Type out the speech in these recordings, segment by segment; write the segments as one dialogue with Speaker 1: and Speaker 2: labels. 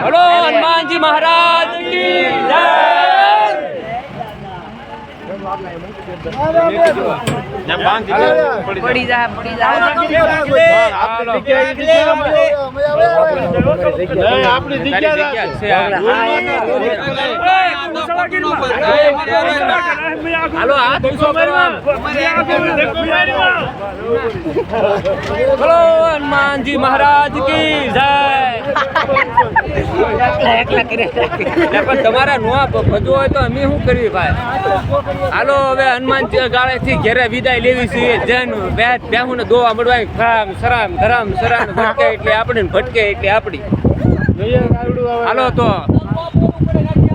Speaker 1: Hello Hanumanji મહારાજ જય!
Speaker 2: પડી જા પડી જા
Speaker 1: હાલો હાથ ઊંચો કરો આમ. બોલો હનુમાનજી મહારાજ કી જય તમારા નો ભજવો હોય તો અમે શું કરવી ભાઈ હાલો હવે હનુમાન ગાળે થી ઘેરે વિદાય લેવી છે જન વ્યાજ બેહું ને દોવા મળવા ખરામ, સરામ, ધરામ, સરામ, ભટકે એટલે આપણે ભટકે એટલે આપણી. હાલો તો,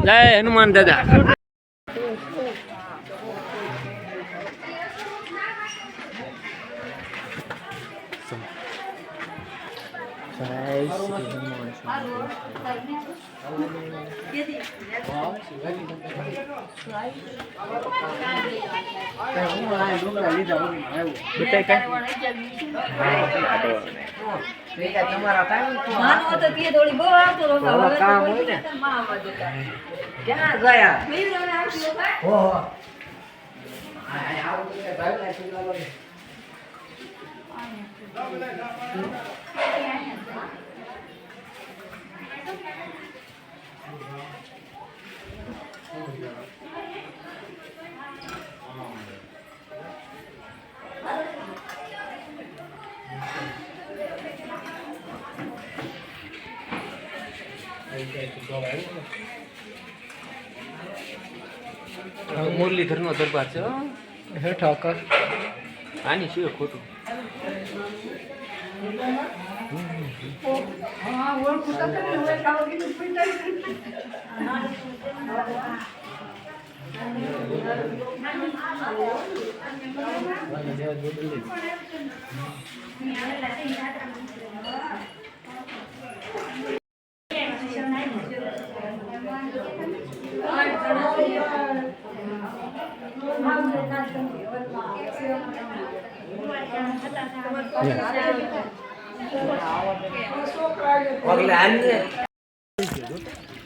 Speaker 1: જય હનુમાન દાદા.
Speaker 2: જય શ્રી
Speaker 3: નાનો
Speaker 2: ક્યાં ગયા
Speaker 3: આવતી વખત
Speaker 1: મુરલીધર નો દરબાર છે હો. આની શું ખોટું
Speaker 3: ઓળખું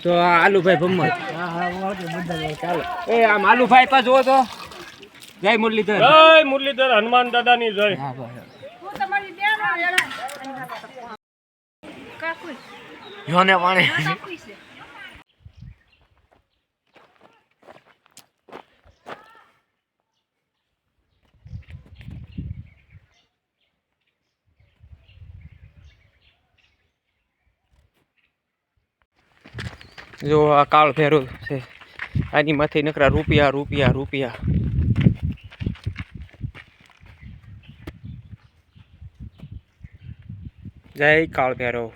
Speaker 3: તો
Speaker 1: આલુભાઈ ભમ્મર એ આમ આલુભાઈ પાસે જોવો તો. જય મુરલીધર.
Speaker 4: જય મુરલીધર હનુમાન દાદાની જય.
Speaker 1: હા ભાઈ
Speaker 2: યોને પાણી
Speaker 1: જો આ કાળ ભેરો છે. આની માથે નકરા રૂપિયા રૂપિયા રૂપિયા. જય કાળ ભેરો.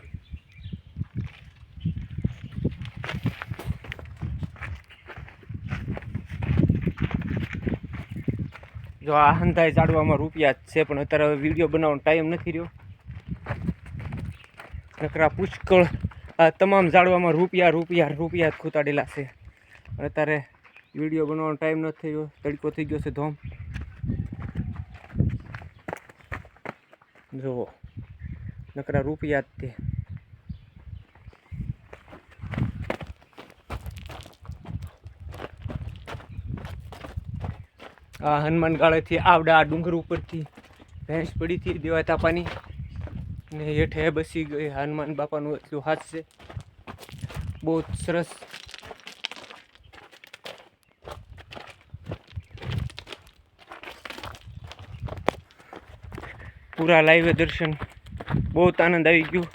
Speaker 1: જો આ હંધાઈ ચાડવામાં રૂપિયા છે, પણ અત્યારે વીડિયો બનાવવાનો ટાઈમ નથી રહ્યો. નકરા પુષ્કળ આ તમામ ઝાડવામાં રૂપિયા રૂપિયા રૂપિયા જ ખૂતાડેલા છે. અત્યારે વીડિયો બનાવવાનો ટાઈમ નથી થયો, તડકો થઈ ગયો છે ધોમ. જુઓ, નકરા રૂપિયા જ તે. આ હનુમાન ગાળેથી આવડા ડુંગર ઉપરથી ભેંસ પડી હતી દેવાતા તાપાની. ને હેઠે બસી ગઈ. હનુમાન બાપાનું એટલું હાથ છે. બહુ સરસ. પૂરા લાઈવ દર્શન. બહુ આનંદ આવી ગયો.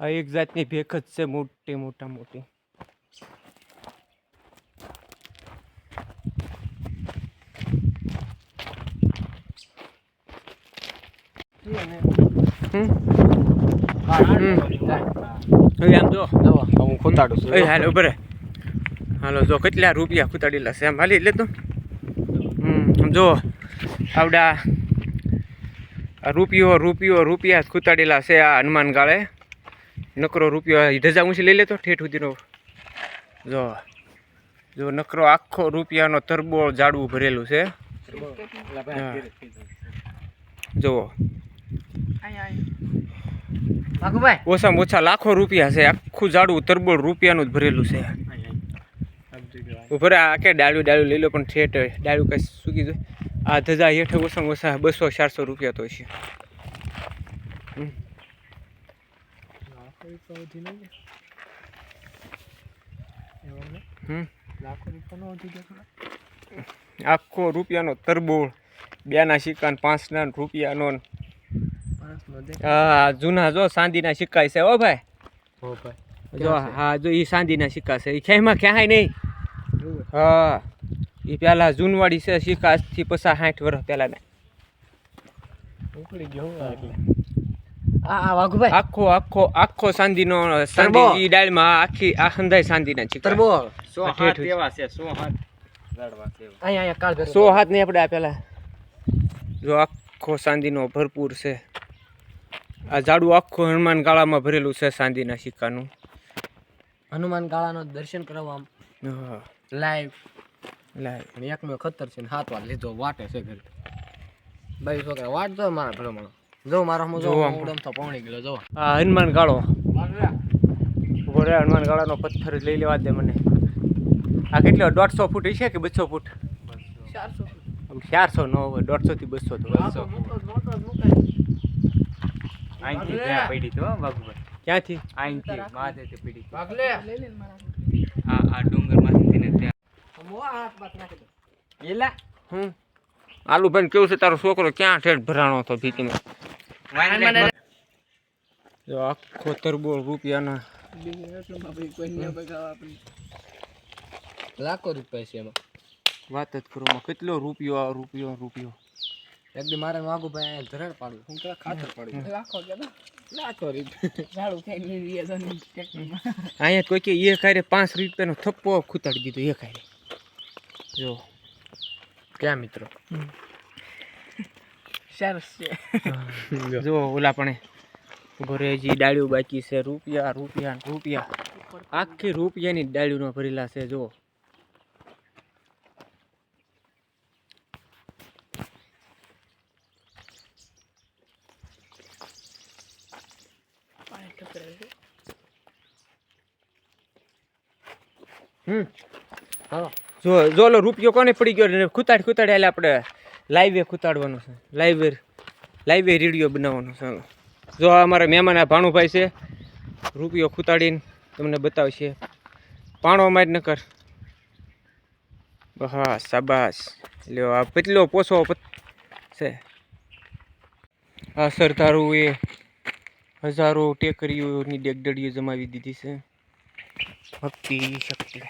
Speaker 1: આ એક જાતની ભેખ જ છે મોટી મોટા મોટી. હમ? હમ. હવે આમ જો
Speaker 4: હું ખોતાડું છું.
Speaker 1: એ હાલો ઉભરે હાલો જો કેટલા રૂપિયા ખૂતાડેલા છે? આમ હાલી લે તો. હમ જો આવડા આ રૂપિયો રૂપિયો રૂપિયા જ ખૂતાડેલા છે આ હનુમાન ગાળે. નકરો રૂપિયો ધજા ઊંચી લઈ લેતો ઠેઠ સુધીનો. જો જો નકરો આખો રૂપિયાનો તરબોળ જાડવું ભરેલું છે. જુઓ. ઓછામાં ઓછા લાખો રૂપિયા છે. આખું જાડવું તરબોળ રૂપિયાનું જ ભરેલું છે. ઉભરે આ કે ડાળું ડાળું લઈ લો પણ ઠેઠ ડાળું કઈ સૂકી જાય આ ધજા હેઠે ઓછામાં ઓછા બસો ચારસો રૂપિયા તો છે હમ. હમ. આખો રૂપિયાનો તરબોળ બેના સિક્કા ને પાંચના રૂપિયાનો ને. હા જૂના જો ચાંદીના સિક્કા છે ઓ ભાઈ. જો હા જો એ ચાંદીના સિક્કા છે. એ ક્યાંયમાં ક્યાંય નહીં. હા એ પેલા જૂનવાડી છે સિક્કા આજથી પચાસ સાઠ વર્ષ પહેલાંના
Speaker 2: ઉકળી આ વાઘુભાઈ.
Speaker 1: આખો આખો આખો ચાંદી ઈ ડાળમાં આખી આ હંધાય ચાંદીના સિક્કા
Speaker 2: તરબોળ
Speaker 1: સો હાથ એવા છે સો હાથ
Speaker 2: અહીંયા અહીંયા કાળ ભેરો
Speaker 1: સો હાથ નહીં આપણે આ જો આખો ચાંદીનો ભરપૂર છે. આ ઝાડુ આખું હનુમાન ગાળામાં ભરેલું છે ચાંદીના સિક્કાનું.
Speaker 2: હનુમાન ગાળાનો દર્શન કરવા લાઈવ
Speaker 1: લાઈવ
Speaker 2: એકનો એક મેં ખતર છે ને હાથ વાર લીધો વાટે છે ઘરે. ભાઈ છોકરા વાટ તો મારા ભલો જો મારો હું જો ઉડમ તો પૌણી ગયો જો.
Speaker 1: આ હનુમાન ગાળો. ઊભો રે હનુમાન ગાળાનો પથ્થર લઈ લેવા દે મને. આ કેટલો દોઢસો ફૂટ છે કે બસો ફૂટ? આમ ચારસો નો હોય દોઢસો થી બસો તો બસો. ક્યાંથી? હમ. આલુ ભાઈ કેવું છે તારો છોકરો ક્યાં ઠેઠ ભરાણો હતો ભીતીમાં? જો આખો તરબો રૂપિયાના.
Speaker 2: લાખો રૂપિયા છે એમાં.
Speaker 1: વાત જ કરો કેટલો રૂપિયો આ રૂપિયો રૂપિયો?
Speaker 2: એક દી મારે વાઘુ ભાઈ અહીંયા ધરાડ પાડું હું તો ખાતર પાડું લાખો કે લાખો રૂપિયા.
Speaker 1: અહીંયા કોઈ કે એ ખારે પાંચ રૂપિયાનો થપ્પો ખૂતાડી દીધો એ ખારે જો.
Speaker 2: ક્યાં મિત્રો? સરસ છે.
Speaker 1: જો ઓલા પણ ઘરે હજી ડાળીઓ બાકી છે. રૂપિયા રૂપિયા રૂપિયા. આખી રૂપિયાની ડાળીઓનો ભરેલા છે જો હમ.
Speaker 2: હા.
Speaker 1: જો જો રૂપિયો કોને પડી ગયો? ને ખૂતાડ ખૂતાડ એટલે આપણે. લાઈવે ખૂતાડવાનું છે. લાઈવે લાઈવે રેડિયો બનાવવાનો છે. જો અમારા મહેમાન આ ભાણુભાઈ છે, રૂપિયો ખૂતાડીને તમને બતાવશે. પાણો માર ન કર હા શાબાશ. લ્યો, આ પતલો પોસો છે. આ એ હજારો ટેકરીઓની ડેગડડીઓ જમાવી દીધી છે. ભક્તિ, શક્તિ.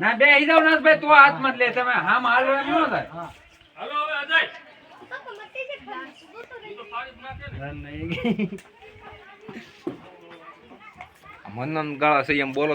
Speaker 5: ના બે આઈ જાવ નાથભાઈ તું હાથમાં જ લે. તમે હા હાલો એમ ન થાય.
Speaker 4: હાલો હવે અજય.
Speaker 5: મનન ગાળા છે એમ બોલો.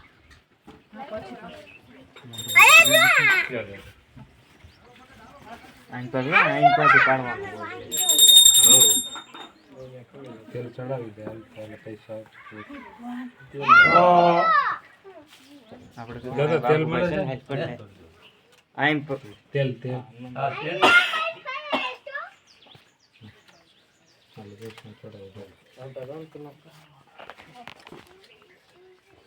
Speaker 4: કાનો પડતા આઈન હો. અમારા બેન તો બધા તેમ પડી જાય ને અહીંયા કામ છે હો.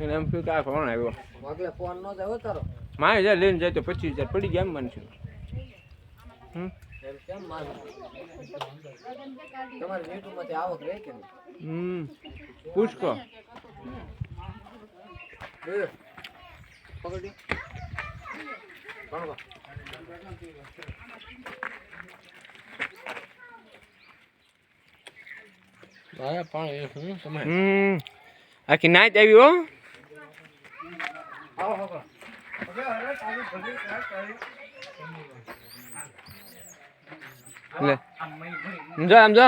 Speaker 1: એને એમ થયું કે આ કોણ આવ્યો.
Speaker 2: વાગલે ફોન નો જાય તારો.
Speaker 1: મારે હજાર લઈને જાય તો પચીસ હજાર પડી ગયા એમ માનશું હમ?
Speaker 2: એમ તમારી આવક રહે કે નહીં?
Speaker 1: હમ. પૂછકો
Speaker 2: એ, પકડી. પાણી હમ. તમે
Speaker 1: આખી નાચ આવો હો. લે. સમજો સમજો.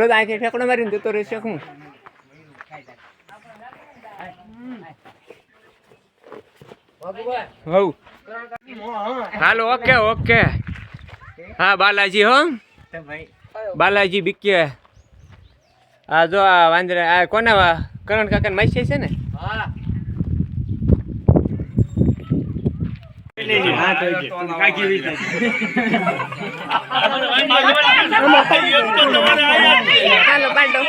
Speaker 1: તો આખી ઠેકડો મારીને જતો રહેશે હું હાલો ઓકે ઓકે. હા, બાલાજી હો. બાલાજી બીકે આ જો આ વાંદરા, આ કોના કરણ કાકા માસી છે ને?
Speaker 2: હા
Speaker 3: હાલો બાંડો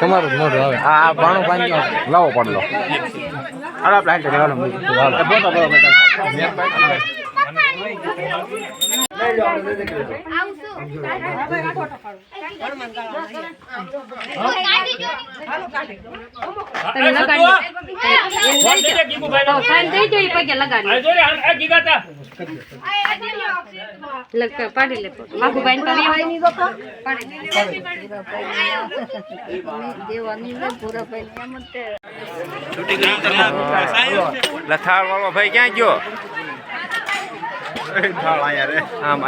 Speaker 2: તમારું મોઢું આવે. આ ભાણું પાણી લાવો પડલો. હાલો આપણે હાલ. હાલો
Speaker 3: પાડી લે બાબુભાઈ ને કરી હોયની તો
Speaker 1: લથાળ વાળો ભાઈ ક્યાં ગયો? આમ.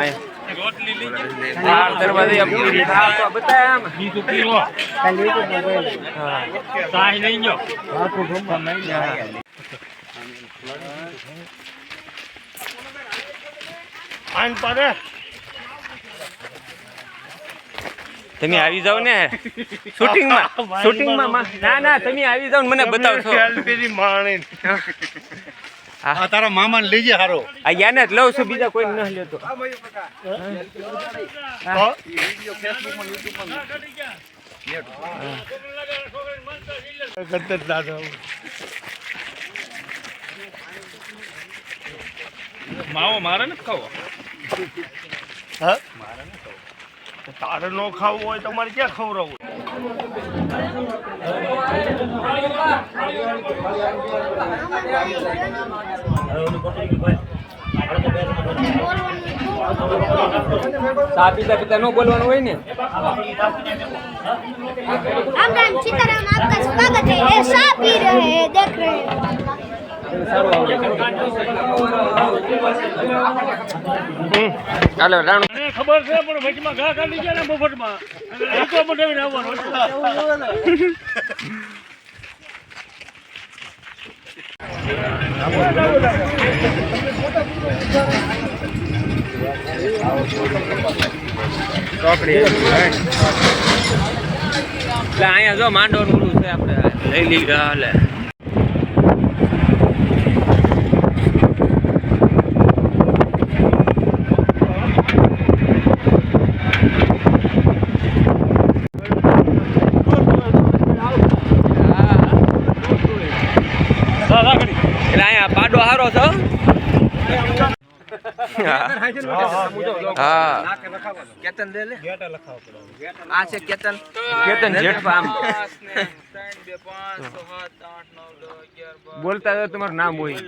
Speaker 1: તમે આવી જાવ ને શૂટિંગમાં શૂટિંગમાં ના ના તમે આવી જાવ મને બતાવશો
Speaker 6: આ તારા મામાને લઈ જાય હારો.
Speaker 1: આ યાને જ લઉં છું બીજા કોઈ ન લેતો
Speaker 4: માવો મારે ને ખાવો?
Speaker 6: હા? તારે નો ખાવું હોય તમારે ક્યાં ખવડાવવું?
Speaker 1: સાપી તક તનો બોલવાનું હોય ને.
Speaker 7: સ્વાગત સારું
Speaker 1: આવડે હાલો રાણુ.
Speaker 4: ખબર છે પણ વચમાં ઘા કાઢી ગયા ને મફતમાં એકલો બનાવીને
Speaker 1: અહીંયા જો માંડવાનું છે આપણે લઈ લીધા હાલે પાડો છો? હા.
Speaker 2: કેતન લે આ છે કેતન.
Speaker 1: કેતન જેઠવા બોલતા તો તમારું નામ હોય.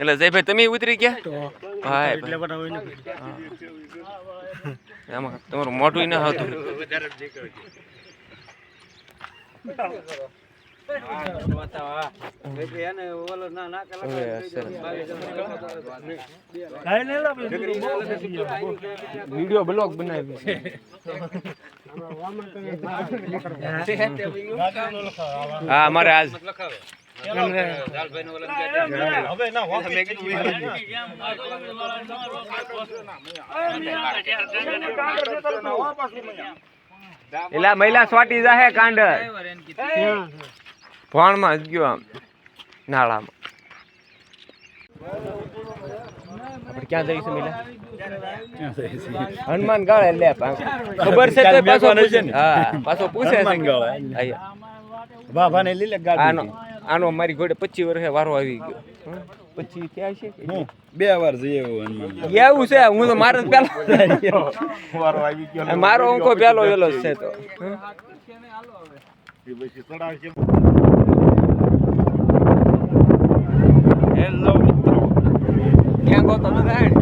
Speaker 1: એટલે જયભાઈ તમે ઉતરી ગયા? હા. એમાં તમારું મોટું ના હતું. વીડિયો બ્લોગ બનાવી હા અમારે આજ.
Speaker 6: હવે
Speaker 1: એલા મહિલા સ્વાટી જાહે કાંડ ભણમાં જ ગયો આમ નાળામાં. આપણે ક્યાં જઈશું મહિલા હનુમાન ગાળે લે પા- ખબર છે તો પાછો પૂછે. હા પાછો પૂછે.
Speaker 6: બાબાને લીલે
Speaker 1: આનો આનો મારી ઘોડે પચીસ વર્ષે વારો આવી ગયો. પછી પચીસ છે?
Speaker 6: બે વાર જઈએ હનુમાન
Speaker 1: એવું છે? હું તો મારો પેલો
Speaker 6: વારો આવી ગયો
Speaker 1: મારો અંકો પેલો વેલો જ છે. તો?
Speaker 6: પછી ચડાવશે
Speaker 1: હેલો મિત્રો. ક્યાં ગો તમે સાહેબ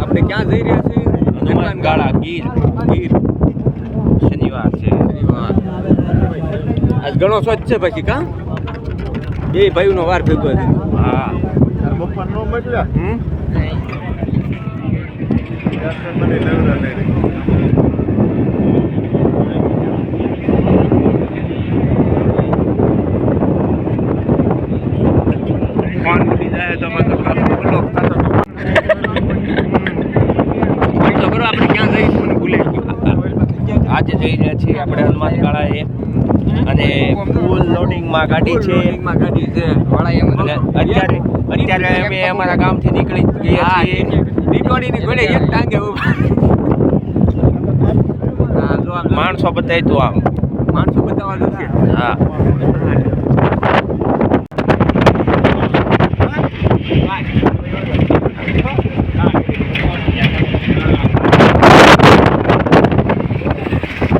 Speaker 1: આપણે ક્યાં જઈ રહ્યા છીએ? હનુમાન ગાળા? ગીર ગીર. શનિવાર છે. શનિવાર. આજ ઘણો સ્વચ્છ છે પછી કા? બે ભાઈનો વાર ભેગો છે. હા.
Speaker 6: બપોર નો મળ્યા
Speaker 1: હમ
Speaker 6: મને નવરા નહીં
Speaker 1: ફોન ઉડી જાય બ્લોક થતો તો. પણ આપણે ક્યાં જઈશું મને
Speaker 8: આજે જઈ રહ્યા છીએ આપણે હનુમાન ગાળાએ અને ફૂલ લોડિંગમાં ગાડી છે.
Speaker 1: લોડિંગમાં ગાડી છે. વાળા એમ
Speaker 8: અત્યારે અત્યારે અમે અમારા ગામથી નીકળી ગયા છીએ.
Speaker 1: દીપવાડીની ઘોડે એક ટાંગે ઊભા.
Speaker 8: માણસો બતાય તો આમ.
Speaker 1: માણસો બતાવવાનું છે.
Speaker 8: હા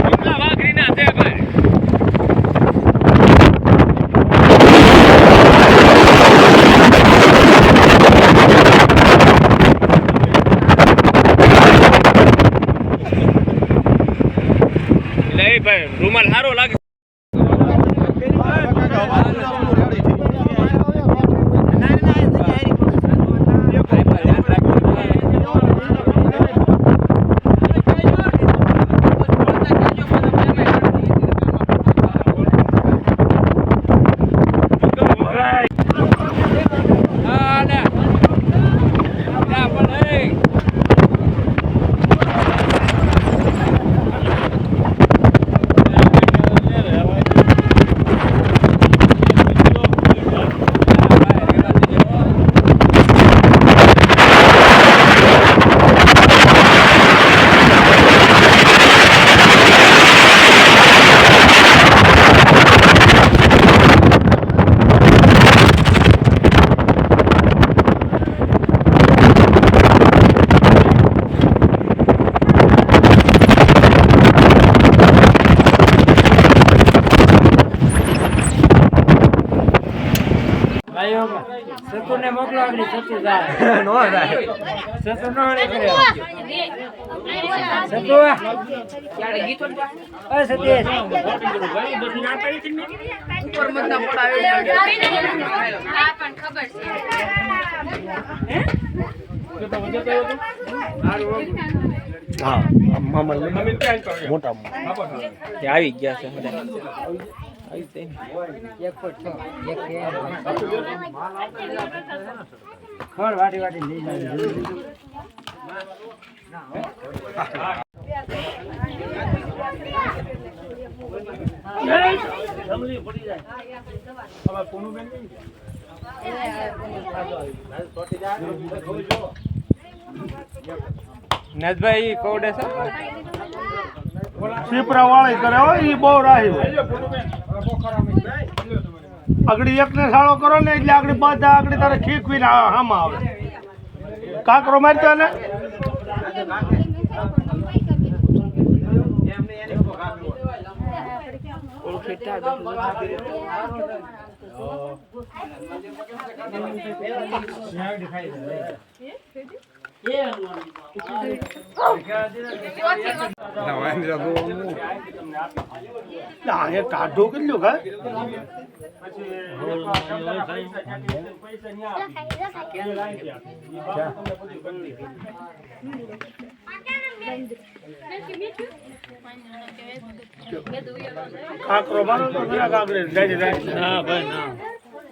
Speaker 1: કેટલા વાઘરીના છે ભાઈ એટલે એ ભાઈ રૂમાલ સારો લાગે હા, લે. લે, પણ એ.
Speaker 4: સતુરને મોકલો આગળ સતુ જાય
Speaker 1: નો થાય.
Speaker 4: સતુ નો નીકળે સતુ અરે સતીશ
Speaker 1: તે આવી ગયા છે બધા. આવી જાય
Speaker 4: ખડ વાટી વાટી લઈ જાય
Speaker 1: નજભાઈ કોડે છે?
Speaker 6: સીપરા વાળી કરે હો, ઈ બહુ રાહી આગળી એક ને સાળો કરો ને એટલે આગળ બધા આગળ તારે ખીખવીને આ- આમાં આવે. કાકરો મારતો ને ના એ કાઢો કેટલો કા કાકરો મારો તો કાકરે જાય જાય
Speaker 4: ના ભાઈ ના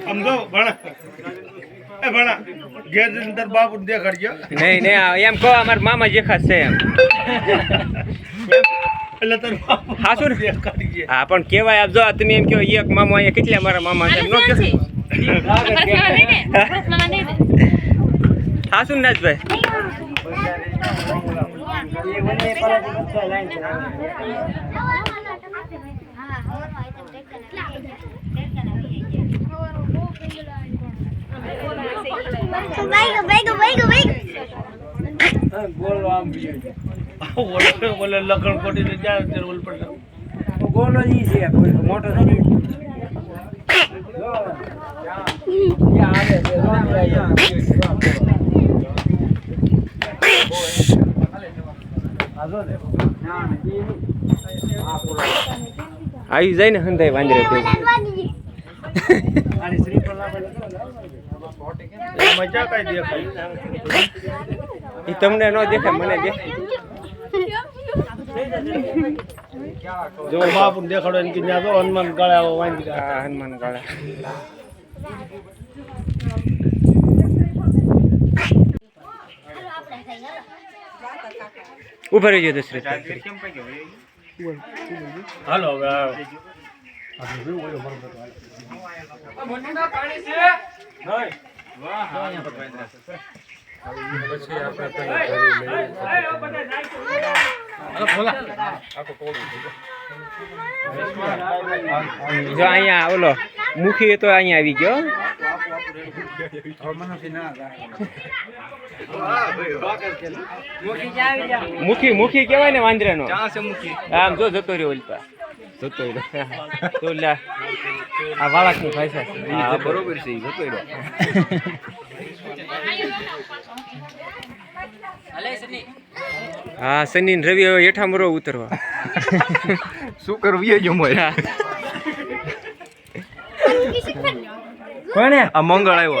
Speaker 6: સમજો ભણા. એ ભણા ઘેર જઈને તાર દેખાડજો
Speaker 1: નહીં નહીં એમ કહો અમારા મામા જેખા છે એમ. હા પણ કેવાય આપ જો તમે એમ કહો એક મામા અહીંયા કેટલા મારા મામા છે? ન હાસુ નાજભાઈ
Speaker 6: લખણ ખોટી ને જાય ત્યારે ઓલ
Speaker 5: છે મોટો
Speaker 1: જાય ને હંધાઈ વાંદરે એ તમને ન દેખાય મને દેખાય.
Speaker 6: જો બાપુ દેખાડો એને કે ત્યાં તો હનુમાન ગાળા આવો ગયા.
Speaker 1: આ હનુમાન ગાળા. ઊભા રહેજો દશરથ
Speaker 4: હાલો હવે આ
Speaker 1: જો અહીંયા ઓલો મુખી તો અહીંયા આવી ગયો. મુખી મુખી કેવાય ને વાંદરાનો? આમ જો જતો રહ્યો ઓલતા જતો રહ્યો. તો લા આ વાળકની ભાષા હા બરોબર છે જતો રહ્યો. હા શનિ ને રવિ હવે હેઠા મરો ઉતરવા.
Speaker 8: શું કરવું એ જ મોય
Speaker 1: કોને?
Speaker 8: આ મંગળ આવ્યો.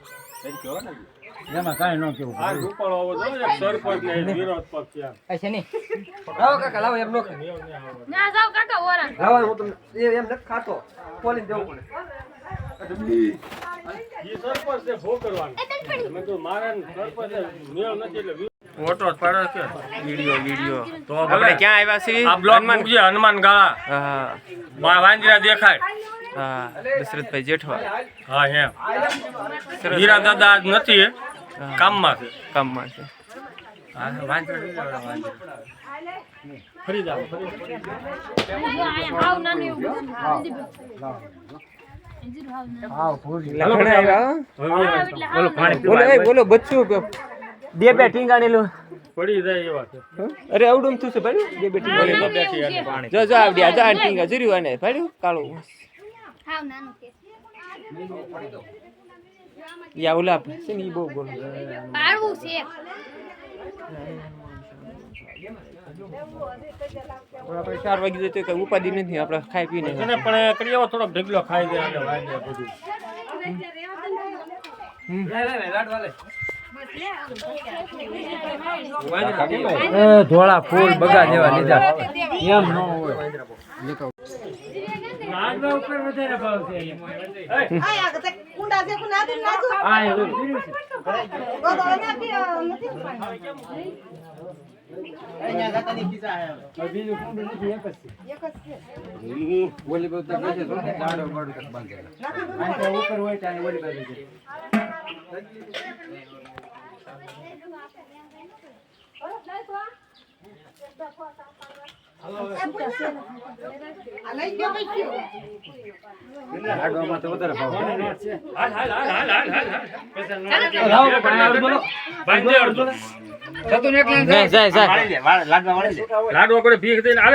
Speaker 5: એમાં કાંઈ ન કેવું
Speaker 4: આ રૂપાળો આવો જો એક સરપંચ ને વિરોધ પક્ષ છે
Speaker 2: આ છે નહીં. લાવો કાકા લાવો એમ નો લાવો હું તમને એમ નથી ખાતો. ખોલીને દેવું પડે.
Speaker 4: ઈ સરપંચ છે ભો કરવાનો? મેં તો મારા સરપંચ મેળ નથી એટલે ફોટો જ છે.
Speaker 1: Video video.
Speaker 4: તો
Speaker 1: આપણે ક્યાં આવ્યા છીએ?
Speaker 4: આ
Speaker 1: હનુમાન
Speaker 4: હનુમાન ગાળા.
Speaker 1: હા.
Speaker 4: દેખાય.
Speaker 1: હા દશરથભાઈ જેઠવા
Speaker 4: હા
Speaker 1: હે
Speaker 4: હીરા દાદા આજ નથી કામમાં છે.
Speaker 1: કામમાં છે.
Speaker 4: ફરી જાઓ? બોલો પાણી
Speaker 1: બોલો એ બોલો બચ્ચું બે બે ટીંગાણેલું?
Speaker 4: પડી જાય એવા છે.
Speaker 1: અરે આવડું થયું છે ભાઈ? બે બે ટીંગાણેલું. જો જો આવડી જો આ ટીંગા જર્યું આને ભાડ્યું કાળું.
Speaker 7: હાવ નાનું છે
Speaker 1: યા ઓલા છે ને ઈ બહુ બોલો
Speaker 7: પાડવું છે.
Speaker 1: આપણે ચાર વાગી જાય તો કઈ ઉપાધિ નથી આપણે ખાઈ પીને.
Speaker 4: પણ એ કરી આવો થોડોક ઢગલો ખાઈ દે અને વાંદરા બધું.
Speaker 5: ધોળા ફૂલ બગા જેવા લીધા. એમ ન હોય. નાગવા ઉપર વધારે ભાવ છે અહીંયા. આ એવું. બીજું કોણ નથી, એક જ છે. ઓલી બાજુ તો બેસે તો ને, દાડો બાડો તો બાંધેલા. આ તો ઉપર હોય ત્યાં ઓલી બાજુ છે. લાડવામાં તો વધારે ભાવ છે.
Speaker 4: હાલ હાલ હાલ હાલ હાલ હાલ હાલ
Speaker 5: લાવો, પણ
Speaker 4: બાંધે અડધો.
Speaker 5: થતું ને એકલા ને
Speaker 1: જાય જાય
Speaker 4: લાડવો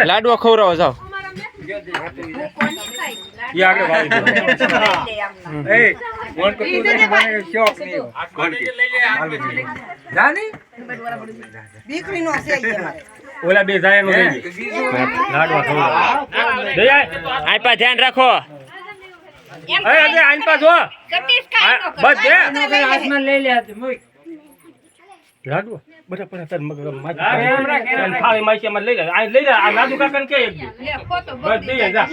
Speaker 1: લાડવા ખવડાવો જાઓ.
Speaker 4: ઈ આગળ વાળી.
Speaker 5: એ, કોણ તો તું મને શોખ નહીં. જાની?
Speaker 4: ઓલા બે લાડવા ખવડાવો. દયા
Speaker 1: આ પા ધ્યાન રાખો
Speaker 4: એ હો બસ
Speaker 5: લઈ લે
Speaker 4: લાડવા બધા બધા તાર મગર માથે
Speaker 5: લાગે એમ રાખે, એમ રાખે.
Speaker 4: થાળી માસી એમાં લઈ લે. આ લઈ લે આ લાડુ કાકાને કે. એક દી. બસ દઈએ જા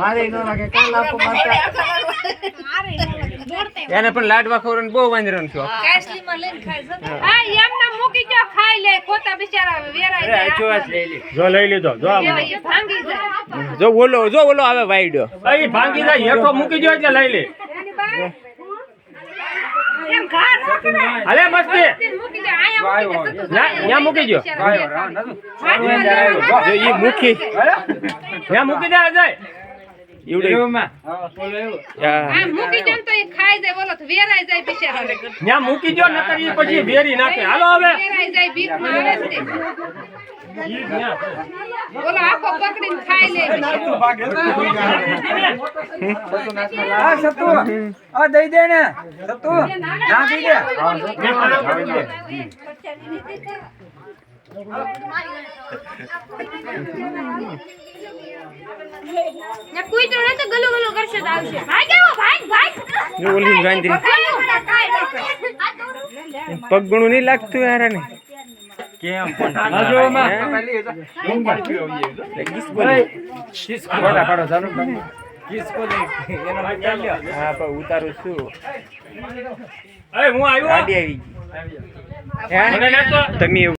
Speaker 5: મારે નો લાગે, કાલ આપો મારતા.
Speaker 1: એને પણ લાડવા ખવડાવવાનો બહુ વાંદરાનો શોખ
Speaker 3: હા. એમને મૂકી જો ખાઈ લે ખોતા બિચારા વેરાય
Speaker 5: અરે, આ લઈ લે.
Speaker 4: જો લઈ લીધો જો આ
Speaker 3: ભાંગી જાય.
Speaker 1: જો ઓલો જો ઓલો આવે વાઈડો
Speaker 4: એ ભાંગી જાય હેઠો મૂકી જો એટલે લઈ લે.
Speaker 3: એમ
Speaker 4: મસ્તી.
Speaker 3: મૂકી દે મૂકી દે
Speaker 4: ન્યા ન્યા મૂકી જો
Speaker 1: મુખી
Speaker 4: ન્યા મૂકી દે અજય
Speaker 1: ઈવડે.
Speaker 5: એવોમાં. હા, બોલો એવું.
Speaker 3: મૂકી દે ખાઈ જાય બોલો તો વેરાઈ જાય બિચારા.
Speaker 4: ત્યાં મૂકી જો નકર ઈ પછી વેરી નાખે. હાલો હવે.
Speaker 3: વેરાઈ જાય બીકમાં આવે છે બોલો આખો પકડીને ખાઈ લે
Speaker 5: આ સતુ, આ દઈ દે ને. સતુ, ના દઈ દે.
Speaker 7: ને નહીં ને તો ગલો ગલો કરશે તો આવશે. ભાઈ કેવો? ભાઈ ભાઈ.
Speaker 1: જો ઓલી વાંદરી પગ ઘણું નહીં લાગતું યાર ને
Speaker 4: કેમ
Speaker 1: ઉતારું છું
Speaker 4: એ હું આવ્યો?
Speaker 1: ગાડી આવી ગઈ. તમે